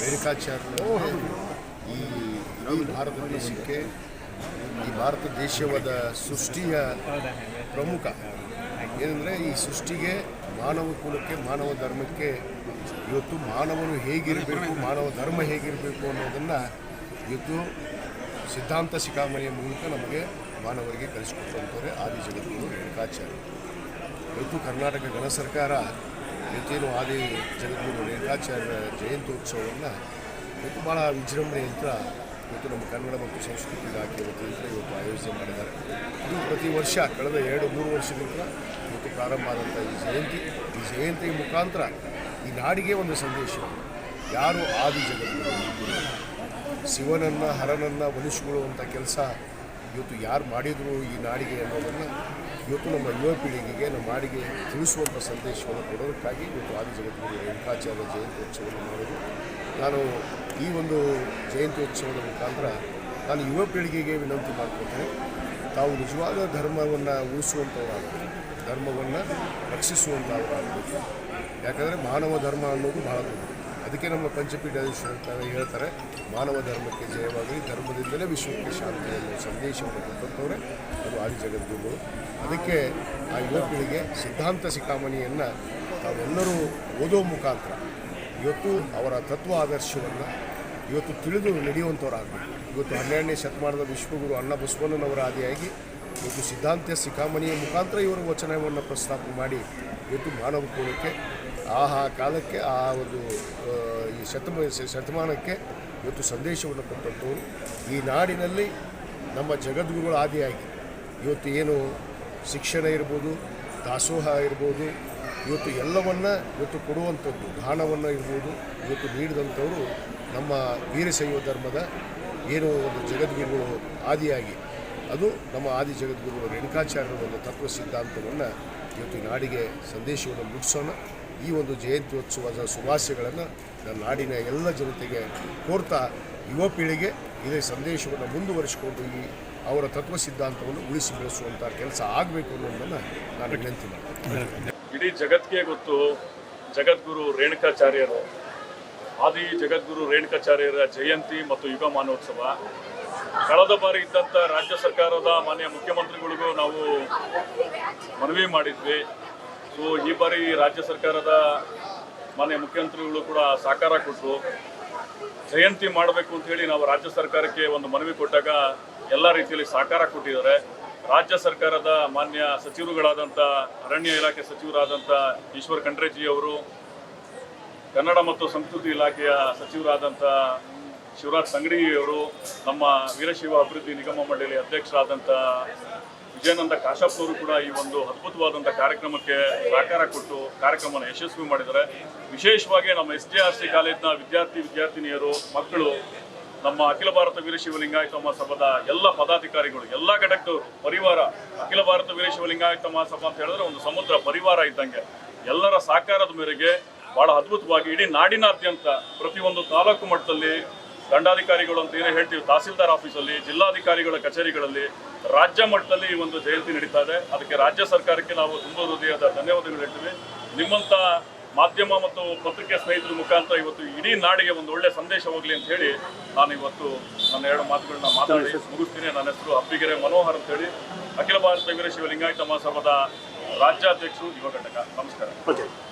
ರೇಣುಕಾಚಾರ್ಯ, ಈ ಇಡೀ ಭಾರತ ದೇಶಕ್ಕೆ, ಈ ಭಾರತ ದೇಶವಾದ ಸೃಷ್ಟಿಯ ಪ್ರಮುಖ. ಏನಂದರೆ ಈ ಸೃಷ್ಟಿಗೆ ಮಾನವ ಕುಲಕ್ಕೆ, ಮಾನವ ಧರ್ಮಕ್ಕೆ ಇವತ್ತು ಮಾನವನು ಹೇಗಿರಬೇಕು, ಮಾನವ ಧರ್ಮ ಹೇಗಿರಬೇಕು ಅನ್ನೋದನ್ನು ಇವತ್ತು ಸಿದ್ಧಾಂತ ಶಿಖಾಮಣಿಯ ಮೂಲಕ ನಮಗೆ ಮಾನವರಿಗೆ ಕಲಿಸಿಕೊಟ್ಟಂಥವ್ರೆ ಆದಿ ಜಗದ್ಗುರು ರೇಣುಕಾಚಾರ್ಯ. ಇವತ್ತು ಕರ್ನಾಟಕ ಗಣ ಸರ್ಕಾರ ಇವತ್ತೇನು ಆದಿ ಜಗದ್ಗುರು ರೇಣುಕಾಚಾರ್ಯ ಜಯಂತ್ಯೋತ್ಸವವನ್ನು ಇವತ್ತು ಭಾಳ ವಿಜೃಂಭಣೆಯಿಂದ ಇವತ್ತು ನಮ್ಮ ಕನ್ನಡ ಮತ್ತು ಸಂಸ್ಕೃತಿ ಇಲಾಖೆ ವತಿಯಿಂದ ಇವತ್ತು ಆಯೋಜನೆ ಮಾಡಿದ್ದಾರೆ. ಇದು ಪ್ರತಿ ವರ್ಷ ಕಳೆದ ಎರಡು, ಮೂರು ವರ್ಷದಿಂದ ಇವತ್ತು ಪ್ರಾರಂಭ ಆದಂಥ ಈ ಜಯಂತಿ. ಈ ಜಯಂತಿ ಮುಖಾಂತರ ಈ ನಾಡಿಗೆ ಒಂದು ಸಂದೇಶ. ಯಾರು ಆದಿ ಜಗದ್ಗುರು? ಶಿವನನ್ನು, ಹರನನ್ನು ಒಲಿಸಿಕೊಳ್ಳುವಂಥ ಕೆಲಸ ಇವತ್ತು ಯಾರು ಮಾಡಿದರು ಈ ನಾಡಿಗೆ ಅನ್ನೋದನ್ನು ಇವತ್ತು ನಮ್ಮ ಯುವ ಪೀಳಿಗೆಗೆ, ನಮ್ಮ ನಾಡಿಗೆ ತಿಳಿಸುವಂಥ ಸಂದೇಶವನ್ನು ಕೊಡೋದಕ್ಕಾಗಿ ಇವತ್ತು ಆದಿ ಜಗದ್ಗುರು ರೇಣುಕಾಚಾರ್ಯ ಜಯಂತ್ಯೋತ್ಸವವನ್ನು ಮಾಡೋದು. ನಾನು ಈ ಒಂದು ಜಯಂತ್ಯೋತ್ಸವದ ಮುಖಾಂತರ ನಾನು ಯುವ ಪೀಳಿಗೆಗೆ ವಿನಂತಿ ಮಾಡ್ಕೊತೇನೆ ತಾವು ನಿಜವಾದ ಧರ್ಮವನ್ನು ಉಳಿಸುವಂಥವರಾಗಬೇಕು. ಧರ್ಮವನ್ನು ರಕ್ಷಿಸುವಂಥವರಾಗಬೇಕು. ಯಾಕಂದರೆ ಮಾನವ ಧರ್ಮ ಅನ್ನೋದು ಬಹಳ ದೊಡ್ಡದು. ಅದಕ್ಕೆ ನಮ್ಮ ಪಂಚಪೀಠಾಧೀಶರು ಹೇಳ್ತಾರೆ, ಮಾನವ ಧರ್ಮಕ್ಕೆ ಜಯವಾಗಲಿ, ಧರ್ಮದಿಂದಲೇ ವಿಶ್ವಕ್ಕೆ ಶಾಂತಿ ಅನ್ನೋ ಸಂದೇಶವನ್ನು ಕೊಟ್ಟಂಥವ್ರೆ ಅದು ಆದಿ ಜಗದ್ಗುರು ಅದಕ್ಕೆ ಆ ಯುವಕರಿಗೆ ಸಿದ್ಧಾಂತ ಶಿಖಾಮಣಿಯನ್ನು ತಾವೆಲ್ಲರೂ ಓದೋ ಮುಖಾಂತರ, ಇವತ್ತು ಅವರ ತತ್ವ ಆದರ್ಶವನ್ನು ಇವತ್ತು ತಿಳಿದು ನಡೆಯುವಂಥವ್ರಾಗಬೇಕು ಇವತ್ತು ಹನ್ನೆರಡನೇ ಶತಮಾನದ ವಿಶ್ವಗುರು ಅಣ್ಣ ಬಸವಣ್ಣನವರ ಆದಿಯಾಗಿ ಇವತ್ತು ಸಿದ್ಧಾಂತ ಶಿಖಾಮಣಿಯ ಮುಖಾಂತರ ಇವರು ವಚನವನ್ನು ಪ್ರಸ್ತಾಪ ಮಾಡಿ, ಇವತ್ತು ಮಾನವ ಕುಲಕ್ಕೆ ಆ ಆ ಕಾಲಕ್ಕೆ ಆ ಒಂದು ಈ ಶತಮ, ಶತಮಾನಕ್ಕೆ ಇವತ್ತು ಸಂದೇಶವನ್ನು ಕೊಟ್ಟಂಥವ್ರು ಈ ನಾಡಿನಲ್ಲಿ ನಮ್ಮ ಜಗದ್ಗುರುಗಳ ಆದಿಯಾಗಿ. ಇವತ್ತು ಏನು ಶಿಕ್ಷಣ ಇರ್ಬೋದು, ದಾಸೋಹ ಇರ್ಬೋದು, ಇವತ್ತು ಎಲ್ಲವನ್ನು ಇವತ್ತು ಕೊಡುವಂಥದ್ದು, ದಾನವನ್ನು ಇರ್ಬೋದು, ಇವತ್ತು ನೀಡಿದಂಥವರು ನಮ್ಮ ವೀರಶೈವ ಧರ್ಮದ ಏನು ಒಂದು ಜಗದ್ಗುರುಗಳು ಆದಿಯಾಗಿ. ಅದು ನಮ್ಮ ಆದಿ ಜಗದ್ಗುರುಗಳು ರೇಣುಕಾಚಾರ್ಯರ ಒಂದು ತತ್ವ ಸಿದ್ಧಾಂತವನ್ನು ಇವತ್ತು ನಾಡಿಗೆ ಸಂದೇಶವನ್ನು ಮುಗಿಸೋಣ ಈ ಒಂದು ಜಯಂತ್ಯೋತ್ಸವದ ಶುಭಾಶಯಗಳನ್ನು ನನ್ನ ನಾಡಿನ ಎಲ್ಲ ಜನತೆಗೆ ಕೋರ್ತಾ ಯುವ ಪೀಳಿಗೆ ಇದೇ ಸಂದೇಶವನ್ನು ಮುಂದುವರಿಸಿಕೊಂಡು ಈ ಅವರ ತತ್ವ ಸಿದ್ಧಾಂತವನ್ನು ಉಳಿಸಿ ಬೆಳೆಸುವಂಥ ಕೆಲಸ ಆಗಬೇಕು ಅನ್ನೋದನ್ನು ನಾನು ವಿನಂತಿ ಮಾಡ್ತೀನಿ. ಇಡೀ ಜಗತ್ತಿಗೆ ಗೊತ್ತು ಜಗದ್ಗುರು ರೇಣುಕಾಚಾರ್ಯರು, ಆದಿ ಜಗದ್ಗುರು ರೇಣುಕಾಚಾರ್ಯರ ಜಯಂತಿ ಮತ್ತು ಯುಗ ಮಾನೋತ್ಸವ. ಕಳೆದ ಬಾರಿ ಇದ್ದಂಥ ರಾಜ್ಯ ಸರ್ಕಾರದ ಮಾನ್ಯ ಮುಖ್ಯಮಂತ್ರಿಗಳಿಗೂ ನಾವು ಮನವಿ ಮಾಡಿದ್ವಿ. ಸೊ, ಈ ಬಾರಿ ರಾಜ್ಯ ಸರ್ಕಾರದ ಮಾನ್ಯ ಮುಖ್ಯಮಂತ್ರಿಗಳು ಕೂಡ ಸಹಕಾರ ಕೊಟ್ಟರು ಜಯಂತಿ ಮಾಡಬೇಕು ಅಂತ ಹೇಳಿ ನಾವು ರಾಜ್ಯ ಸರ್ಕಾರಕ್ಕೆ ಒಂದು ಮನವಿ ಕೊಟ್ಟಾಗ ಎಲ್ಲ ರೀತಿಯಲ್ಲಿ ಸಹಕಾರ ಕೊಟ್ಟಿದ್ದಾರೆ. ರಾಜ್ಯ ಸರ್ಕಾರದ ಮಾನ್ಯ ಸಚಿವರುಗಳಾದಂಥ ಅರಣ್ಯ ಇಲಾಖೆ ಸಚಿವರಾದಂಥ ಈಶ್ವರ್ ಖಂಡ್ರೆಜಿ ಅವರು, ಕನ್ನಡ ಮತ್ತು ಸಂಸ್ಕೃತಿ ಇಲಾಖೆಯ ಸಚಿವರಾದಂಥ ಶಿವರಾಜ್ ಸಂಗಡಿ ಅವರು, ನಮ್ಮ ವೀರಶೈವ ಅಭಿವೃದ್ಧಿ ನಿಗಮ ಮಂಡಳಿ ಅಧ್ಯಕ್ಷರಾದಂಥ ವಿಜಯಾನಂದ ಕಾಶಪ್ಪನವರು ಕೂಡ ಈ ಒಂದು ಅದ್ಭುತವಾದಂಥ ಕಾರ್ಯಕ್ರಮಕ್ಕೆ ಸಹಕಾರ ಕೊಟ್ಟು ಕಾರ್ಯಕ್ರಮನ ಯಶಸ್ವಿ ಮಾಡಿದ್ದಾರೆ. ವಿಶೇಷವಾಗಿ ನಮ್ಮ ಎಸ್ ಜೆ ಆರ್ ಸಿ ಕಾಲೇಜಿನ ವಿದ್ಯಾರ್ಥಿ, ವಿದ್ಯಾರ್ಥಿನಿಯರು, ಮಕ್ಕಳು, ನಮ್ಮ ಅಖಿಲ ಭಾರತ ವೀರಶೈವ ಮಹಾಸಭಾದ ಎಲ್ಲ ಪದಾಧಿಕಾರಿಗಳು, ಎಲ್ಲ ಘಟಕದವರು, ಪರಿವಾರ, ಅಖಿಲ ಭಾರತ ವೀರಶೈವ ಲಿಂಗಾಯತ ಮಹಾಸಭಾ ಅಂತ ಹೇಳಿದ್ರೆ ಒಂದು ಸಮುದ್ರ ಪರಿವಾರ ಇದ್ದಂಗೆ. ಎಲ್ಲರ ಸಹಕಾರದ ಮೇರೆಗೆ ಬಹಳ ಅದ್ಭುತವಾಗಿ ಇಡೀ ನಾಡಿನಾದ್ಯಂತ ಪ್ರತಿಯೊಂದು ತಾಲೂಕು ಮಟ್ಟದಲ್ಲಿ ದಂಡಾಧಿಕಾರಿಗಳು ಅಂತ ಏನೇ ಹೇಳ್ತೀವಿ, ತಹಸೀಲ್ದಾರ್ ಆಫೀಸಲ್ಲಿ, ಜಿಲ್ಲಾಧಿಕಾರಿಗಳ ಕಚೇರಿಗಳಲ್ಲಿ ರಾಜ್ಯ ಮಟ್ಟದಲ್ಲಿ ಈ ಒಂದು ಜಯಂತಿ ನಡೀತಾ ಇದೆ. ಅದಕ್ಕೆ ರಾಜ್ಯ ಸರ್ಕಾರಕ್ಕೆ ನಾವು ತುಂಬ ಹೃದಯದ ಧನ್ಯವಾದಗಳು ಹೇಳ್ತೀವಿ. ನಿಮ್ಮಂಥ ಮಾಧ್ಯಮ ಮತ್ತು ಪತ್ರಿಕೆ ಸ್ನೇಹಿತರ ಮುಖಾಂತರ ಇವತ್ತು ಇಡೀ ನಾಡಿಗೆ ಒಂದು ಒಳ್ಳೆ ಸಂದೇಶ ಹೋಗಲಿ ಅಂತ ಹೇಳಿ ನಾನು ಇವತ್ತು ನನ್ನ ಎರಡು ಮಾತುಗಳನ್ನ ಮಾತಾಡಿ ಮುಗಿಸ್ತೀನಿ. ನನ್ನ ಹೆಸರು ಅಪ್ಪಿಗೆರೆ ಮನೋಹರ್ ಅಂತ ಹೇಳಿ. ಅಖಿಲ ಭಾರತ ವೀರಶಿವ ಲಿಂಗಾಯತ ಮಹಾಸಭಾದ ರಾಜ್ಯಾಧ್ಯಕ್ಷರು ಯುವ ಘಟಕ. ನಮಸ್ಕಾರ.